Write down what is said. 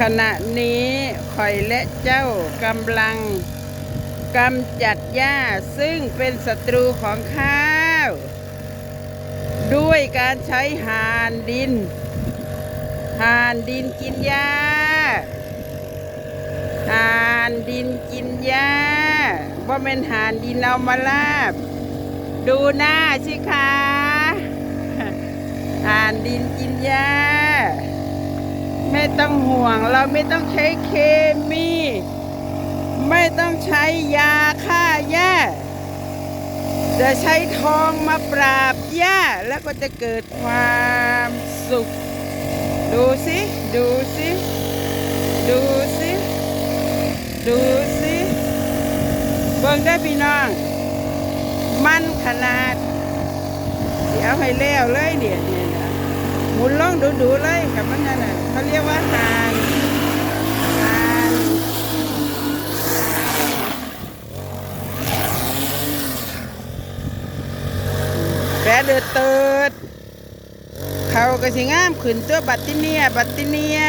ขณะนี้ข่อยและเจ้ากำลังกำจัดหญ้าซึ่งเป็นศัตรูของข้าว ด้วยการใช้หานดิน หานดินกินหญ้า หานดินกินหญ้าว่าเป็นหานดินเอามาลาบ ดูหน้าสิคะหานดินกินหญ้า ต้องห่วง เราไม่ต้องใช้เคมี ไม่ต้องใช้ยาฆ่าหญ้า จะใช้ทองมาปราบหญ้า แล้วก็จะเกิดความสุข ดูสิ ดูสิ ดูสิ ดูสิเบิ่งได้พี่น้อง มันขนาด เดี๋ยวให้แล้วเลยเดี๋ยวนี้นะ หมุนล่องดูดูๆเลยกับมันนั่นน่ะเขาเรียกว่าหานหานแปรเดือดเติดเขาก็สิงามขึ้นตัวบัตติเนียบัตติเนีย